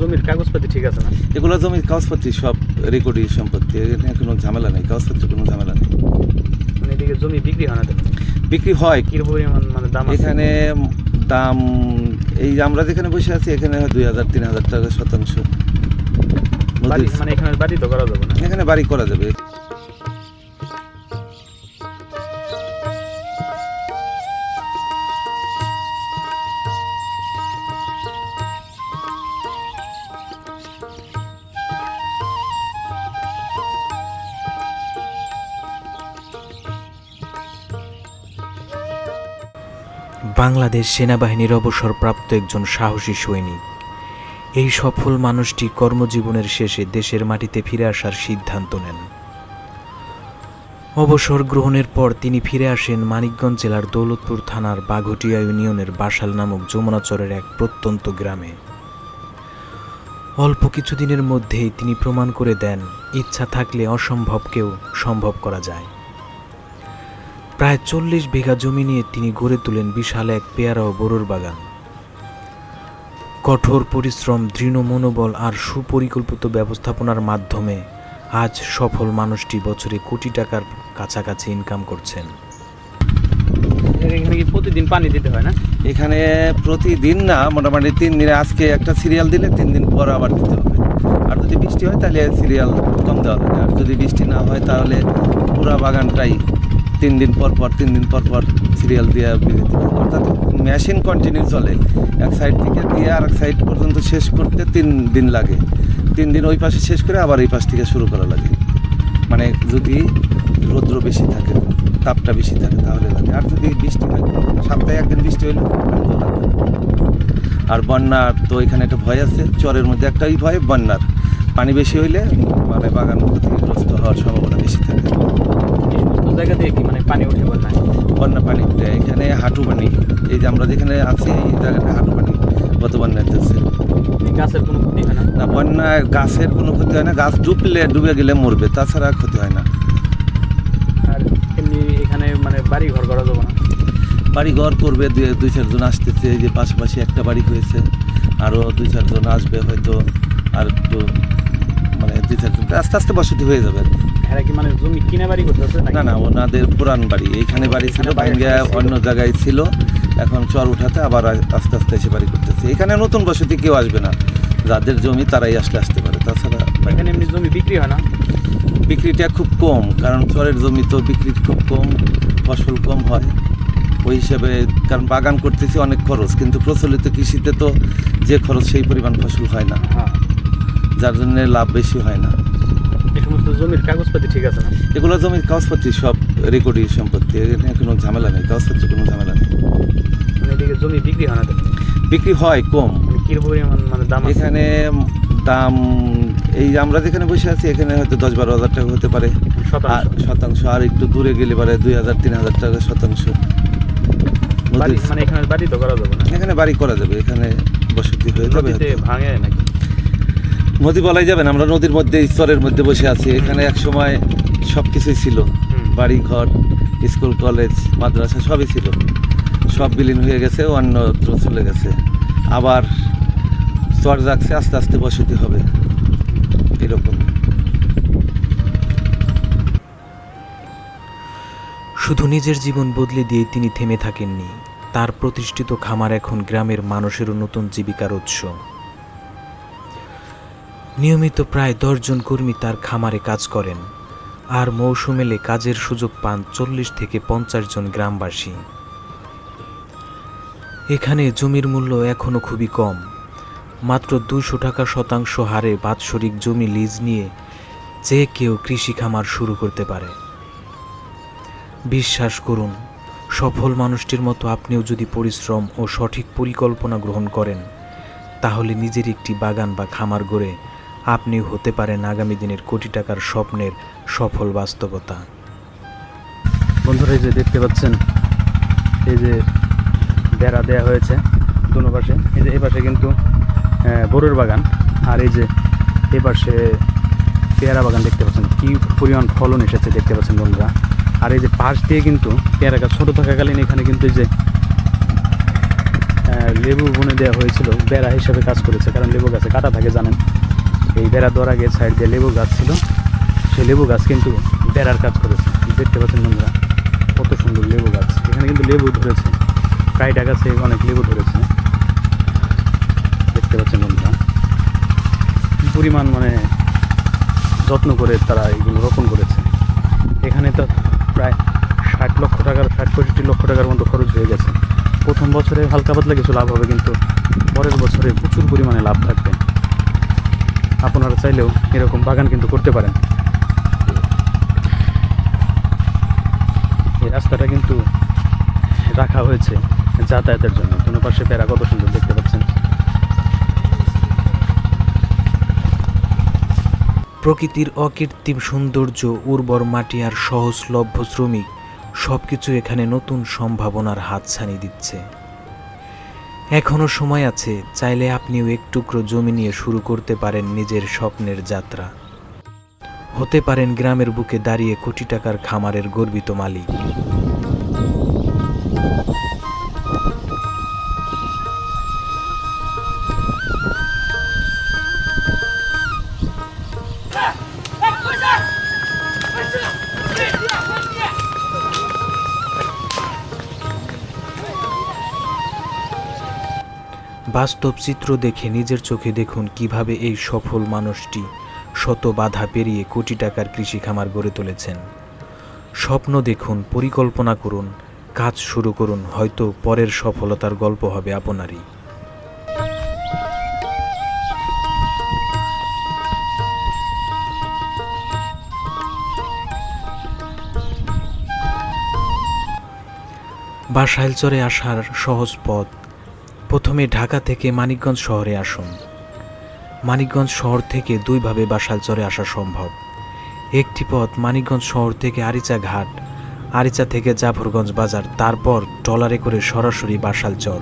জমির কাগজপাতি ঠিক আছে না? এগুলো জমির কাগজপত্র সব রেকর্ডি সম্পত্তি এখানে কোনো ঝামেলা নেই কাগজপত্রের কোনো ঝামেলা নেই। মানে এদিকে জমি বিক্রি হয় না বিক্রি হয়। কি মানে দাম এখানে দাম এই আমরা যেখানে বসে আছি এখানে দুই হাজার তিন হাজার টাকা শতাংশ। মানে এখানে বাড়ি তো করা যাবে না? এখানে বাড়ি করা যাবে। বাংলাদেশ সেনাবাহিনীর অবসরপ্রাপ্ত একজন সাহসী সৈনিক। এই সফল মানুষটি কর্মজীবনের শেষে দেশের মাটিতে ফিরে আসার সিদ্ধান্ত নেন। অবসর গ্রহণের পর তিনি ফিরে আসেন মানিকগঞ্জ জেলার দৌলতপুর থানার বাঘটিয়া ইউনিয়নের বাসাল নামক যমুনাচরের এক প্রত্যন্ত গ্রামে। অল্প কিছুদিনের মধ্যেই তিনি প্রমাণ করে দেন, ইচ্ছা থাকলে অসম্ভবকেও সম্ভব করা যায়। প্রায় চল্লিশ বিঘা জমি নিয়ে তিনি গড়ে তোলেন বিশাল এক পেয়ারা ও বড়ুর বাগান। কঠোর পরিশ্রম দৃঢ় মনোবল আর সুপরিকল্পিত ব্যবস্থাপনার মাধ্যমে আজ সফল মানুষটি বছরে কোটি টাকার কাছাকাছি ইনকাম করছেন। এখানে কি প্রতিদিন পানি দিতে হয় না? এখানে প্রতিদিন না মোটামুটি তিন দিনে আজকে একটা সিরিয়াল দিলে তিন দিন পর আবার দিতে হবে। আর যদি বৃষ্টি হয় তাহলে সিরিয়াল কম দেওয়া লাগে। আর যদি বৃষ্টি না হয় তাহলে পুরা বাগানটাই তিন দিন পর পর, তিন দিন পর পর সিরিয়াল দিয়ে হবে অর্থাৎ মেশিন কন্টিনিউ চলে। এক সাইড থেকে দিয়ে আর এক সাইড পর্যন্ত শেষ করতে তিন দিন লাগে। তিন দিন ওই পাশে শেষ করে আবার এই পাশ থেকে শুরু করা লাগে। মানে যদি রৌদ্র বেশি থাকে, তাপটা বেশি থাকে, তাহলে লাগে। আর যদি বৃষ্টি হয়, সপ্তাহে একদিন বৃষ্টি হইলে আর বন্যার তো এখানে একটা ভয় আছে, চরের মধ্যে একটাই ভয়, বন্যার। পানি বেশি হইলে মানে বাগান ক্ষতিগ্রস্ত হওয়ার সম্ভাবনা বেশি থাকে। জায়গা কি মানে পানি উঠে বল বন্যা পানি উঠে এখানে হাঁটু পানি। এই যে আমরা যেখানে আছি এই জায়গাটা হাঁটু পানি গত বন্যাতে আছে গাছের কোনো ক্ষতি হয় না? না বন্যায় গাছের কোনো ক্ষতি হয় না। গাছ ডুবলে ডুবে গেলে মরবে তাছাড়া ক্ষতি হয় না। আর এমনি এখানে মানে বাড়ি ঘর করা যাবে না? বাড়ি ঘর করবে দুই দুই চারজন আসতেছে এই যে পাশাপাশি একটা বাড়ি হয়েছে। আরও দুই চারজন আসবে হয়তো আর একটু মানে দুই চারজন আস্তে আস্তে বসতি হয়ে যাবে আর কি। এরা কি মানে জমি কিনে বাড়ি করতেছে না না ওনাদের পুরান বাড়ি। এইখানে বাড়ি ছিল বাড়ি অন্য জায়গায় ছিল। এখন চর উঠাতে আবার আস্তে আস্তে এসে বাড়ি করতেছে। এখানে নতুন বসতি কেউ আসবে না। যাদের জমি তারাই আসলে আসতে পারে। তাছাড়া এখানে এমনি জমি বিক্রি হয় না? বিক্রিটা খুব কম কারণ চরের জমি তো বিক্রি খুব কম ফসল কম হয়। ওই হিসাবে কারণ বাগান করতেছি অনেক খরচ। কিন্তু প্রচলিত কৃষিতে তো যে খরচ সেই পরিমাণ ফসল হয় না। হ্যাঁ। যার জন্য লাভ বেশি হয় না। এই সমস্ত জমির কাগজপাতি ঠিক আছে না? এগুলো জমির কাগজপত্র সব রেকর্ডি সম্পত্তি এখানে কোনো ঝামেলা নেই কাগজপত্রের কোনো ঝামেলা নেই। মানে এদিকে জমি বিক্রি হয় না বিক্রি হয় কম। মানে মানে দাম এখানে দাম এই আমরা যেখানে বসে আছি এখানে হয়তো দশ বারো হাজার টাকা হতে পারে। আর শতাংশ আর একটু দূরে গেলে পারে দুই হাজার তিন হাজার টাকা শতাংশ। মানে এখানে বাড়ি তো করা যাবে না? এখানে বাড়ি করা যাবে এখানে বসতি হয়ে যাবে ভাঙে নাকি? নদী বলাই যাবে না আমরা নদীর মধ্যে স্তরের মধ্যে বসে আছি। এখানে এক সময় সব কিছুই ছিল। বাড়ি ঘর স্কুল কলেজ মাদ্রাসা সবই ছিল। সব বিলীন হয়ে গেছে অন্যত্র চলে গেছে। আবার স্তর যাচ্ছে আস্তে আস্তে বসতি হবে। এরকম। শুধু নিজের জীবন বদলে দিয়ে তিনি থেমে থাকেননি। তার প্রতিষ্ঠিত খামার এখন গ্রামের মানুষেরও নতুন জীবিকার উৎস। নিয়মিত প্রায় দশজন কর্মী তার খামারে কাজ করেন আর মৌসুম এলে কাজের সুযোগ পান চল্লিশ থেকে পঞ্চাশ জন গ্রামবাসী। এখানে জমির মূল্য এখনও খুবই কম। মাত্র দুশো টাকা শতাংশ হারে বাৎসরিক জমি লিজ নিয়ে যে কেউ কৃষি খামার শুরু করতে পারে। বিশ্বাস করুন, সফল মানুষটির মতো আপনিও যদি পরিশ্রম ও সঠিক পরিকল্পনা গ্রহণ করেন, তাহলে নিজের একটি বাগান বা খামার গড়ে আপনিও হতে পারেন আগামী দিনের কোটি টাকার স্বপ্নের সফল বাস্তবতা। বন্ধুরা, এই যে দেখতে পাচ্ছেন, এই যে বেড়া দেয়া হয়েছে দুনো পাশে। এই যে এই পাশে কিন্তু বড়ুর বাগান, আর এই যে এই পাশে পেয়ারা বাগান দেখতে পাচ্ছেন। কি পরিমাণ ফলন এসেছে দেখতে পাচ্ছেন বন্ধুরা। আর এই যে পাশ দিয়ে কিন্তু পেয়ারা গাছ, ছোটো থাকাকালীন এখানে কিন্তু এই যে লেবু বনে দেওয়া হয়েছিল, বেড়া হিসেবে কাজ করেছে, কারণ লেবু গাছে কাটা থাকে, জানেন। এই বেড়া দেওয়ার আগে সাইড দিয়ে লেবু গাছ ছিল। সেই লেবু গাছ কিন্তু বেড়ার কাজ করেছে। দেখতে পাচ্ছেন বন্ধুরা, কত সুন্দর লেবু গাছ। এখানে কিন্তু লেবু ধরেছে। কাইটা গাছে অনেক লেবু ধরেছে। দেখতে পাচ্ছেন বন্ধুরা, কি পরিমাণ মানে যত্ন করে তারা এগুলো রোপণ করেছে। এখানে তো প্রায় ষাট লক্ষ টাকার, ষাট পঁয়ষট্টি লক্ষ টাকার মতো খরচ হয়ে গেছে। প্রথম বছরে হালকা পাতলা কিছু লাভ হবে, কিন্তু পরের বছরে প্রচুর পরিমাণে লাভ থাকবে। আপনারা চাইলেও এরকম বাগান কিন্তু করতে পারেন। এই রাস্তাটা কিন্তু রাখা হয়েছে যাতায়াতের জন্য। কোনো পাশে প্যারা কত সুন্দর দেখতে পাচ্ছেন। প্রকৃতির অকৃত্রিম সৌন্দর্য, উর্বর মাটি আর সহজলভ্য শ্রমিক সব কিছু এখানে নতুন সম্ভাবনার হাতছানি দিচ্ছে। এখনও সময় আছে, চাইলে আপনিও এক টুকরো জমি নিয়ে শুরু করতে পারেন নিজের স্বপ্নের যাত্রা। হতে পারেন গ্রামের বুকে দাঁড়িয়ে কোটি টাকার খামারের গর্বিত মালিক। বাস্তব চিত্র দেখে নিজের চোখে দেখুন কীভাবে এই সফল মানুষটি শত বাধা পেরিয়ে কোটি টাকার কৃষি খামার গড়ে তুলেছেন। স্বপ্ন দেখুন, পরিকল্পনা করুন, কাজ শুরু করুন, হয়তো পরের সফলতার গল্প হবে আপনারই। বাসাইলচরে আসার সহজ পথ প্রথমে ঢাকা থেকে মানিকগঞ্জ শহরে আসুন। মানিকগঞ্জ শহর থেকে দুইভাবে বাসাইলচরে আসা সম্ভব। একটি পথ মানিকগঞ্জ শহর থেকে আরিচা ঘাট, আরিচা থেকে জাফরগঞ্জ বাজার, তারপর ট্রলারে করে সরাসরি বাসালচর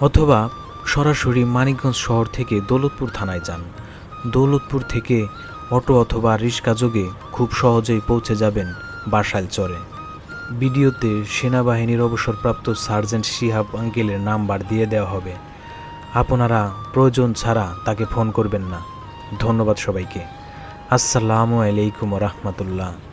অথবা সরাসরি মানিকগঞ্জ শহর থেকে দৌলতপুর থানায় যান। দৌলতপুর থেকে অটো অথবা রিক্সা যোগে খুব সহজেই পৌঁছে যাবেন বাসাইলচরে ভিডিওতে সেনাবাহিনীর অবসরপ্রাপ্ত সার্জেন্ট শিহাব আঙ্কেলের নাম্বার দিয়ে দেওয়া হবে। আপনারা প্রয়োজন ছাড়া তাকে ফোন করবেন না। ধন্যবাদ সবাইকে। আসসালামু আলাইকুম রহমতুল্লাহ।